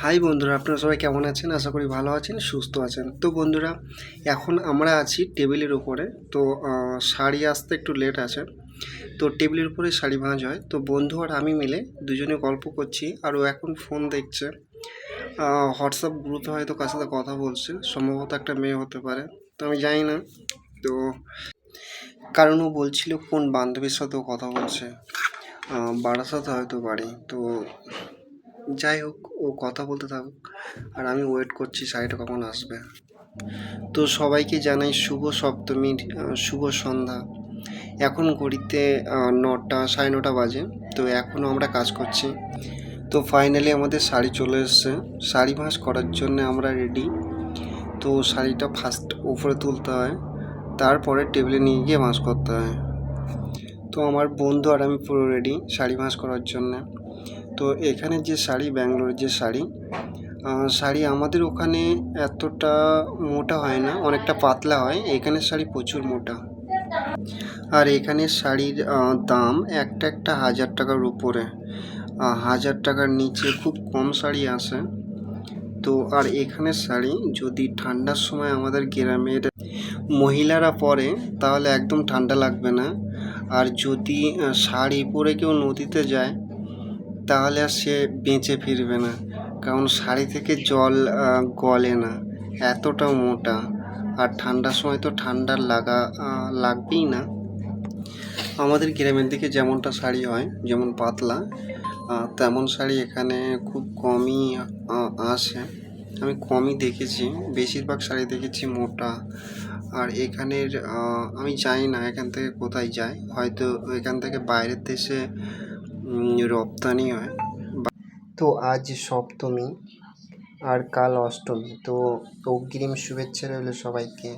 High বন্ধুরা, আপনারা সবাই কেমন আছেন? আশা করি ভালো আছেন, সুস্থ আছেন। তো বন্ধুরা, এখন আমরা আছি টেবিলের উপরে। তো শাড়ি আসতে একটু লেট আছে। তো টেবিলের উপরে শাড়ি ভাঁজ হয়। তো বন্ধু আর আমি মিলে দুজনে গল্প করছি আর ও এখন ফোন দেখছে। হোয়াটসঅ্যাপ গ্রুপে হয়তো কার সাথে কথা বলছে। সম্ভবত একটা মেয়ে হতে পারে। তো আমি জানি না। তো কারণ ও বলছিল কোন বান্ধবীর সাথে ও কথা বলছে। বারাসাতে হয়তো বাড়ি। তো যাই হোক, ও কথা বলতে থাকুক। আর আমি ওয়েট করছি, শাড়িটা কখন আসবে। তো সবাইকে জানাই শুভ সপ্তমীর শুভ সন্ধ্যা। এখন ঘড়িতে নটা, সাড়ে নটা বাজে। তো এখনও আমরা কাজ করছি। তো ফাইনালি আমাদের শাড়ি চলে এসছে। শাড়ি ভাঁজ করার জন্য আমরা রেডি তো শাড়িটা ফার্স্ট উপরে তুলতে হয়। তারপরে টেবিলে নিয়ে গিয়ে ভাঁজ করতে হয়। তো আমার বন্ধু আর আমি পুরো রেডি শাড়ি ভাঁজ করার জন্য। তো এখানে যে শাড়ি, ব্যাঙ্গালোরের যে শাড়ি শাড়ি আমাদের ওখানে এতটা মোটা হয় না, অনেকটা পাতলা হয়। এখানের শাড়ি প্রচুর মোটা। আর এখানের শাড়ির দাম একটা একটা হাজার টাকার উপরে। হাজার টাকার নিচে খুব কম শাড়ি আসে। তো আর এখানের শাড়ি যদি ঠান্ডার সময় আমাদের গ্রামের মহিলারা পরে, তাহলে একদম ঠান্ডা লাগবে না। আর যদি শাড়ি পরে কেউ নদীতে যায় তাহলে আর সে বেঁচে ফিরবে না। কারণ শাড়ি থেকে জল গলে না। এতটা মোটা। আর ঠান্ডার সময় তো ঠান্ডার লাগা লাগবেই না। আমাদের গ্রামের দিকে যেমনটা শাড়ি হয়, যেমন পাতলা তেমন শাড়ি এখানে খুব কমই আসে। আমি কমই দেখেছি, বেশিরভাগ শাড়ি দেখেছি মোটা। আর এখানের আমি জানি না এখান থেকে কোথায় যায়। হয়তো এখান থেকে বাইরের দেশে রপ্তানি হয়। তো আজ সপ্তমী আর কাল অষ্টমী। তো অগ্রিম শুভেচ্ছা রইল সবাইকে।